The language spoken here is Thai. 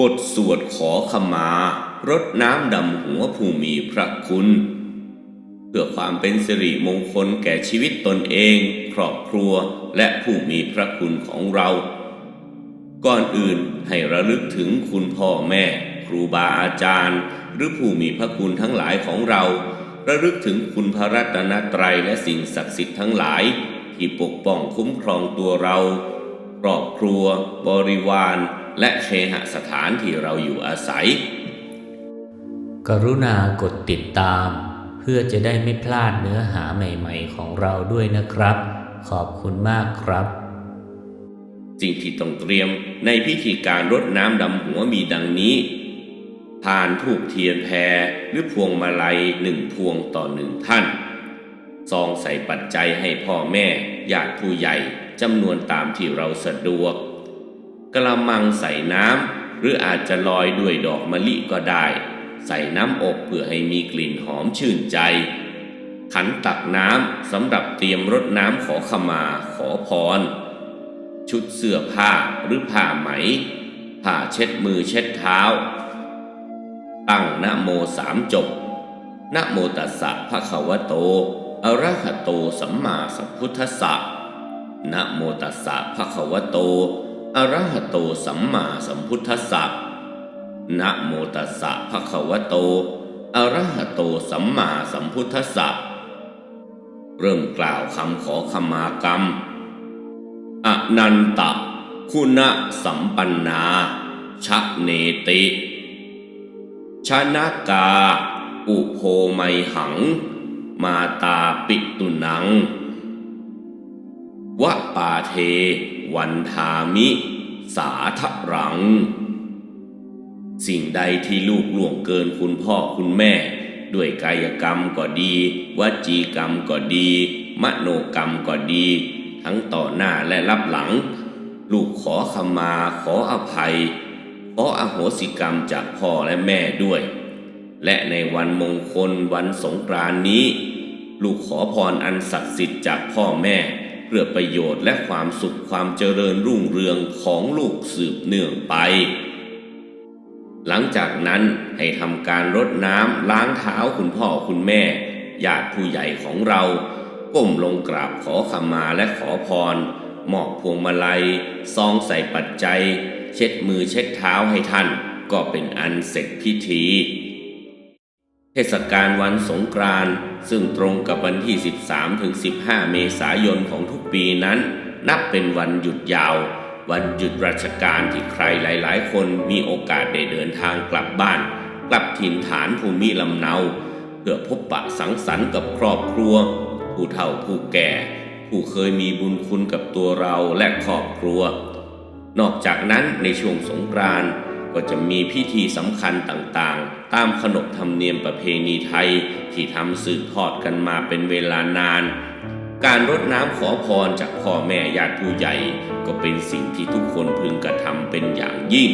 บทสวดขอขมารดน้ำดำหัวผู้มีพระคุณ เพื่อความเป็นสิริมงคลแก่ชีวิตตนเอง ครอบครัวและผู้มีพระคุณของเรา ก่อนอื่นให้ระลึกถึงคุณพ่อแม่ ครูบาอาจารย์ หรือผู้มีพระคุณทั้งหลายของเรา ระลึกถึงคุณพระรัตนตรัยและสิ่งศักดิ์สิทธิ์ทั้งหลาย ที่ปกป้องคุ้มครองตัวเรา ครอบครัว บริวาร และเคหสถานที่เราอยู่อาศัย กรุณากดติดตาม เพื่อจะได้ไม่พลาดเนื้อหาใหม่ๆของเราด้วยนะครับ ขอบคุณมากครับสิ่งที่ต้องเตรียมในพิธีการรดน้ำดำหัวมีดังนี้พานทูบเทียนแพรหรือพวงมาลัยหนึ่งพวงต่อหนึ่งท่านซองใส่ปัจจัยให้พ่อแม่ญาติผู้ใหญ่จำนวนตามที่เราสะดวก กระมังใส่น้ำหรืออาจจะลอยด้วยดอกมะลิก็ได้ ใส่น้ำอบเพื่อให้มีกลิ่นหอมชื่นใจ ขันตักน้ำสำหรับเตรียมรดน้ำขอขมาขอพร ชุดเสื้อผ้าหรือผ้าไหม ผ้าเช็ดมือเช็ดเท้า ตั้งนะโมสามจบนะโมตัสสะภะคะวะโตอะระหะโตสัมมาสัมพุทธัสสะนะโมตัสสะภะคะวะโต อรหโตสัมมาสัมพุทธัสสะนะโมตัสสะภะคะวะโต อรหโตสัมมาสัมพุทธัสสะเริ่มกล่าวคำขอขมากรรม อนันตะ คุณะสัมปันนาชะเนติ ชนากา อุโพไมหัง มาตาปิตุนัง วะปาเท วันทามิ สาทะรัง สิ่งใดที่ลูกล่วงเกินคุณพ่อคุณแม่ ด้วยกายกรรมก็ดี วจีกรรมก็ดี มโนกรรมก็ดี ทั้งต่อหน้าและรับหลัง ลูกขอขมาขออภัย ขออโหสิกรรมจากพ่อและแม่ด้วย และในวันมงคลวันสงกรานนี้ ลูกขอพรอันศักดิ์สิทธิ์จากพ่อแม่ เพื่อประโยชน์และความสุขความเจริญรุ่งเรืองของลูกสืบเนื่องไป หลังจากนั้นให้ทำการรดน้ำล้างเท้าคุณพ่อคุณแม่ญาติผู้ใหญ่ของเรา ก้มลงกราบขอขมาและขอพรมอบพวงมาลัย ซองใส่ปัจจัย เช็ดมือเช็ดเท้าให้ท่าน ก็เป็นอันเสร็จพิธี เทศกาลวันสงกรานต์ซึ่งตรงกับวันที่ 13 ถึง 15 เมษายนของทุกปีนั้น นับเป็นวันหยุดยาว วันหยุดราชการที่ใครหลาย ๆ คนมีโอกาสได้เดินทางกลับบ้าน กลับถิ่นฐานภูมิลำเนา เพื่อพบปะสังสรรค์กับครอบครัว ผู้เฒ่าผู้แก่ ผู้เคยมีบุญคุณกับตัวเราและครอบครัว นอกจากนั้นในช่วงสงกรานต์ ก็จะมีพิธีสำคัญต่างๆ ตามขนบธรรมเนียมประเพณีไทยที่ทำสืบทอดกันมาเป็นเวลานาน การรดน้ำขอพรจากพ่อแม่ญาติผู้ใหญ่ ก็เป็นสิ่งที่ทุกคนพึงกระทำเป็นอย่างยิ่ง